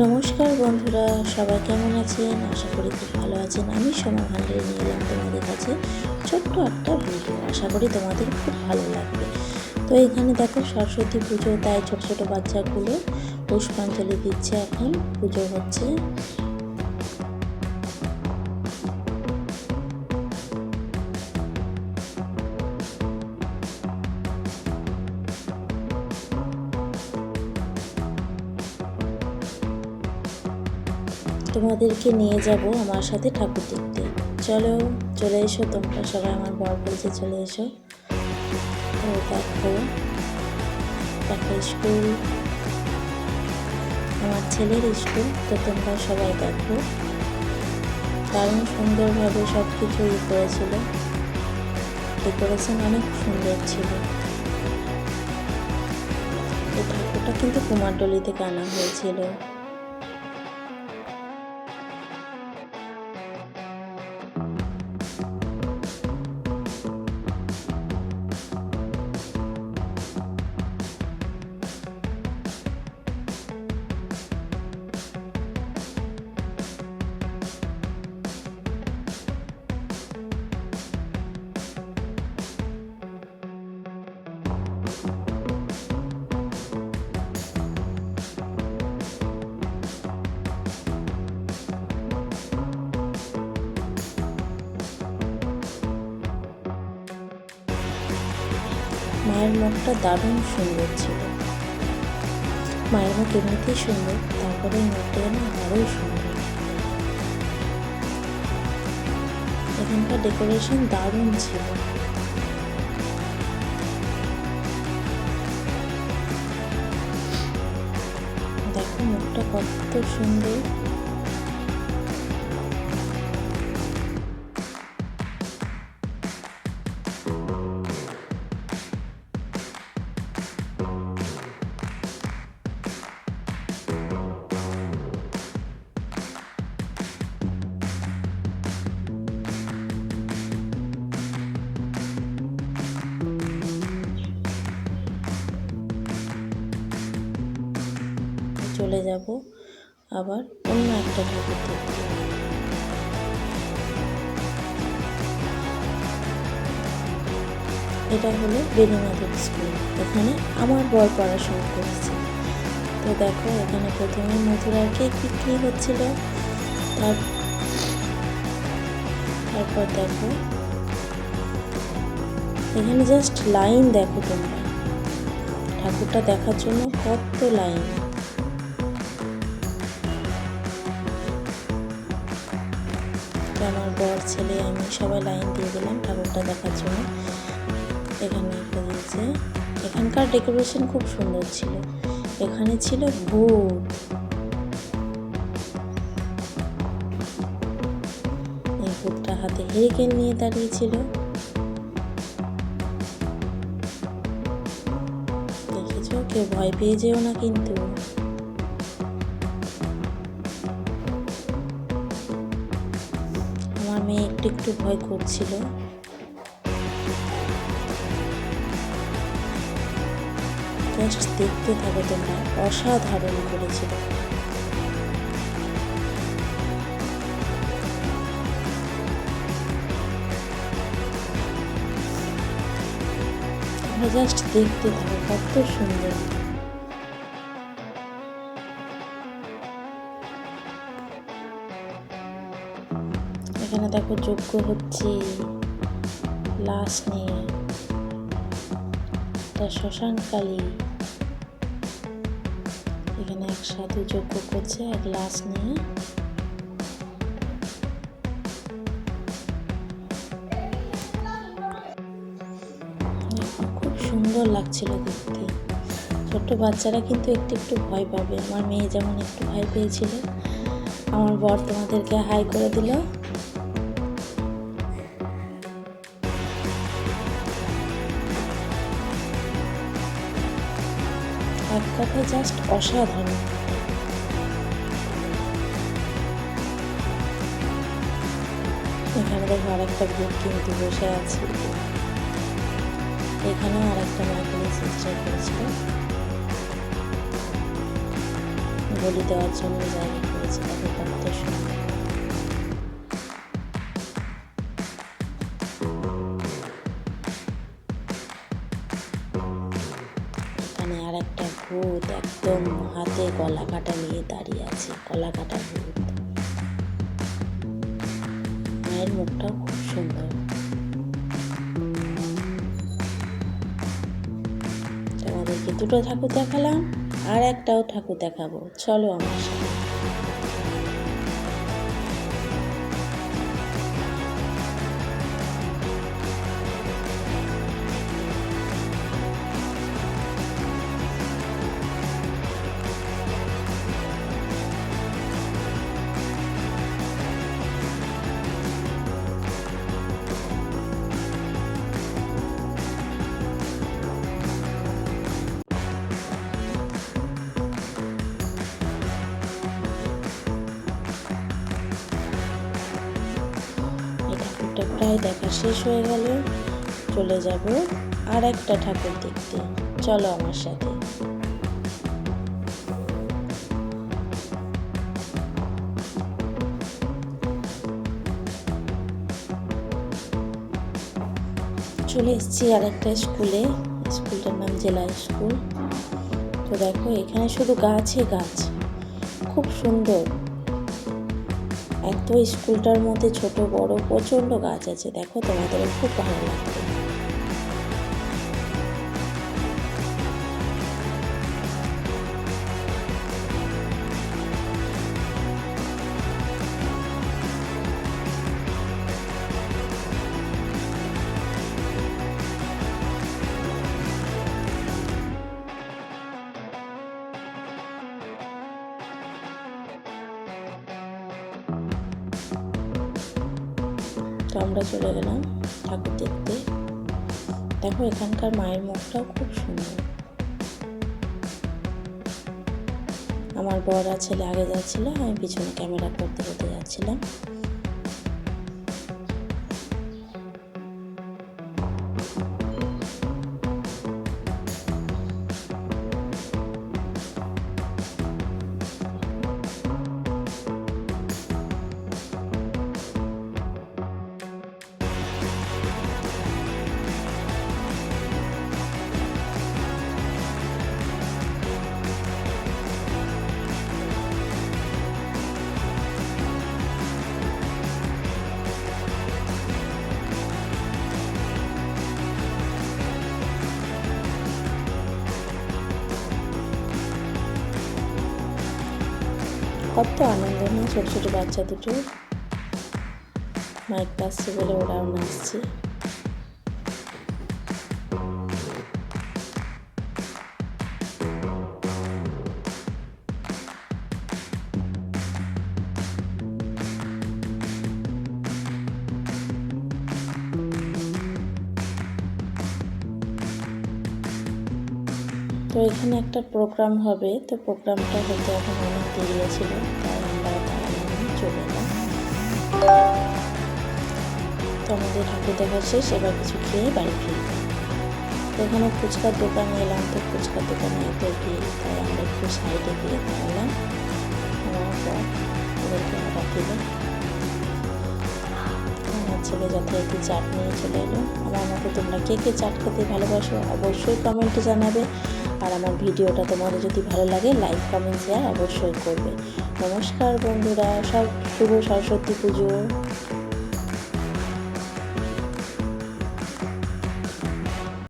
নমস্কার বন্ধুরা, সবাই কেমন আছেন? আশা করি খুব ভালো আছেন। আমি সোমা ভান্ডারে নিয়ে এলাম তোমাদের কাছে ছোট্ট একটা ভিডিও আশা করি তোমাদের খুব ভালো লাগবে। তো এখানে দেখো সরস্বতী পুজো, তাই ছোট ছোট বাচ্চাগুলো পুষ্পাঞ্জলি দিচ্ছে এখন। পুজো হচ্ছে। তোমাদেরকে নিয়ে যাব আমার সাথে ঠাকুর দেখতে। চলো, চলে এসো তোমরা, সবাই আমার বর বলছে চলে এসো। তো দেখো দেখো স্কুল, আমার ছেলের স্কুল, তো তোমরা সবাই দেখো। দারুণ সুন্দরভাবে সব কিছু ই করেছিল। ডেকোরেশন অনেক সুন্দর ছিল। ঠাকুরটা কিন্তু কুমারডলি থেকে আনা হয়েছিল। মায়ের মুখটা দারুণ সুন্দর ছিল। মায়ের মুখ এমনিতেই সুন্দর, তারপরে মুখটা না আরোই সুন্দর। এখানকার ডেকোরেশন দারুণ ছিল। দেখো মুখটা কত সুন্দর। চলে যাব আবার অন্য একটা ঠাকুর দেখতে এটা হলো বেলিমাধব স্কুল এখানে আমার বর পড়া শুরু করছে। তো দেখো, এখানে প্রথমে মথুরার কেক বিক্রি হচ্ছিল। তার তারপর দেখো, এখানে জাস্ট লাইন দেখো তোমরা। ঠাকুরটা দেখার জন্য কত লাইন বর, ছেলে, আমি সবাই লাইন দিয়ে দিলাম ঠাকুরটা দেখার জন্য। এখানে একটা দিয়েছে। এখানকার ডেকোরেশন খুব সুন্দর ছিল। এখানে ছিল ভূত এই ভূতটা হাতে হেরিকেন নিয়ে দাঁড়িয়েছিল। দেখেছ কেউ ভয় পেয়ে যেও না কিন্তু। একটু একটু ভয় করছিল। জাস্ট দেখতে থাকো তোমরা, অসাধারণ করেছিল। জাস্ট দেখতে থাকো, কত সুন্দর। এখানে দেখো যজ্ঞ হচ্ছে লাশ নিয়ে। এটা শ্মশান কালী। এখানে এক সাধু যজ্ঞ করছে, এক লাশ নিয়ে। খুব সুন্দর লাগছিল দেখতে। ছোট্ট বাচ্চারা কিন্তু একটু একটু ভয় পাবে। আমার মেয়ে যেমন একটু ভয় পেয়েছিল, আমার বর তোমাদেরকে হাই করে দিল। এক কথায় জাস্ট অসাধারণ। এখানে দেখো আরেকটা গ্রুপ কিন্তু বসে আছে। এখানেও আরেকটা মাইকেলের সিস্টার করেছিল। বলি দেওয়ার জন্য জায়গা করেছে দেখো কত সুন্দর এখানে ভূত একদম হাতে কলা কাটা নিয়ে দাঁড়িয়ে আছে গলা কাটা ভূত। মায়ের মুখটাও খুব সুন্দর। তোমাদেরকে দুটো ঠাকুর দেখালাম, আর একটাও ঠাকুর দেখাবো। চলো আমার সাথে। প্রায় দেখা শেষ হয়ে গেল। চলে যাব আর একটা ঠাকুর দেখতে। চলো আমার সাথে। চলে এসেছি আর একটা স্কুলে। স্কুলটার নাম জেলা স্কুল। তো দেখো, এখানে শুধু গাছই গাছ। খুব সুন্দর। এত স্কুলটার মধ্যে ছোট বড় প্রচণ্ড গাছ আছে। দেখো তোমাদের খুব ভালো লাগবে। আমরা চলে গেলাম ঠাকুর দেখতে। দেখো, এখানকার মায়ের মুখটাও খুব সুন্দর। আমার আর ছেলে আগে যাচ্ছিল, আমি পিছনে ক্যামেরা করতে করতে যাচ্ছিলাম। কত আনন্দ ছোট ছোটো ছোটো বাচ্চা দুটো মাইক পাচ্ছে বলে ওরাও নাচছে। তো এখানে একটা প্রোগ্রাম হবে। তো প্রোগ্রামটা হতে এখন অনেক দেরি ছিল, তাই আমরা চলে এলাম। তো আমাদের ঠাকুর দেখা শেষ, এবার কিছু খেয়ে বাড়ি ফিরব। তো এখানে ফুচকার দোকানে এলাম, তো ফুচকার দোকানে এত ভিড় তাই আমরা একটু সাইডে গিয়ে দাঁড়ালাম। আমার ওদেরকে অর্ডার দিল আমার যাতে একটি চাট নিয়ে চলে এলো। আমার মতো তোমরা কে কে চাট খেতে ভালোবাসো অবশ্যই কমেন্টে জানাবে। আর আমার ভিডিওটা তোমাদের যদি ভালো লাগে লাইক কমেন্ট শেয়ার অবশ্যই করবে। নমস্কার বন্ধুরা, সব শুভ সরস্বতী পুজো।